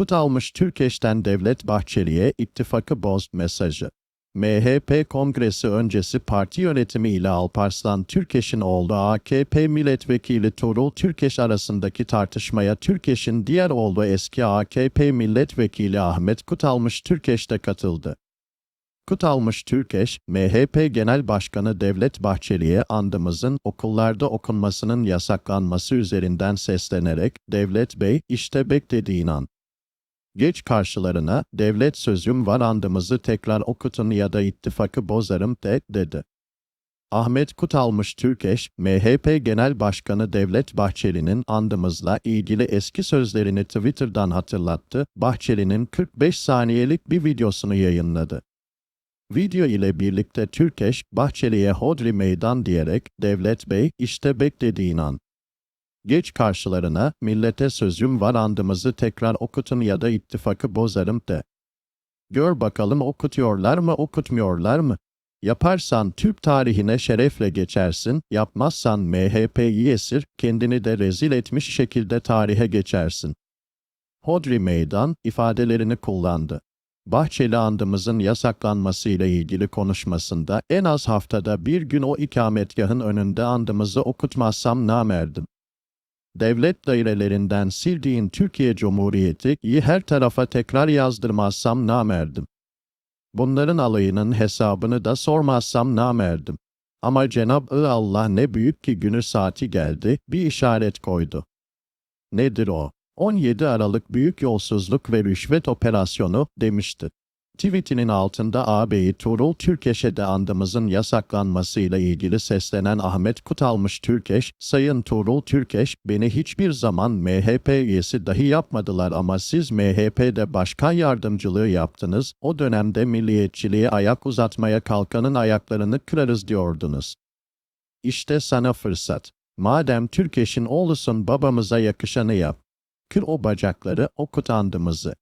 Kut almış Türkeş'ten Devlet Bahçeli'ye ittifakı boz mesajı. MHP kongresi öncesi parti yönetimi ile Alparslan Türkeş'in oğlu AKP milletvekili Tuğrul Türkeş arasındaki tartışmaya Türkeş'in diğer oğlu eski AKP milletvekili Ahmet Kutalmış Türkeş de katıldı. Kutalmış Türkeş, MHP Genel Başkanı Devlet Bahçeli'ye andımızın okullarda okunmasının yasaklanması üzerinden seslenerek, Devlet Bey, işte beklediğin an. Geç karşılarına, devlet sözüm var andımızı tekrar okutun ya da ittifakı bozarım de, dedi. Ahmet Kutalmış Türkeş, MHP Genel Başkanı Devlet Bahçeli'nin andımızla ilgili eski sözlerini Twitter'dan hatırlattı, Bahçeli'nin 45 saniyelik bir videosunu yayınladı. Video ile birlikte Türkeş, Bahçeli'ye hodri meydan diyerek, Devlet Bey, işte beklediğin an. Geç karşılarına, millete sözüm var andımızı tekrar okutun ya da ittifakı bozarım de. Gör bakalım okutuyorlar mı okutmuyorlar mı? Yaparsan Türk tarihine şerefle geçersin, yapmazsan MHP'yi esir, kendini de rezil etmiş şekilde tarihe geçersin. Hodri meydan ifadelerini kullandı. Bahçeli andımızın yasaklanması ile ilgili konuşmasında en az haftada bir gün o ikametgahın önünde andımızı okutmazsam namerdim. Devlet dairelerinden sildiğin Türkiye Cumhuriyeti'yi her tarafa tekrar yazdırmazsam namerdim. Bunların alayının hesabını da sormazsam namerdim. Ama Cenab-ı Allah ne büyük ki günü saati geldi, bir işaret koydu. Nedir o? 17 Aralık Büyük Yolsuzluk ve Rüşvet Operasyonu demişti. Tweetinin altında ağabeyi Tuğrul Türkeş'e de andımızın yasaklanmasıyla ilgili seslenen Ahmet Kutalmış Türkeş, Sayın Tuğrul Türkeş, beni hiçbir zaman MHP üyesi dahi yapmadılar ama siz MHP'de başkan yardımcılığı yaptınız, o dönemde milliyetçiliğe ayak uzatmaya kalkanın ayaklarını kırarız diyordunuz. İşte sana fırsat. Madem Türkeş'in oğlusun babamıza yakışanı yap. Kır o bacakları, okut andımızı.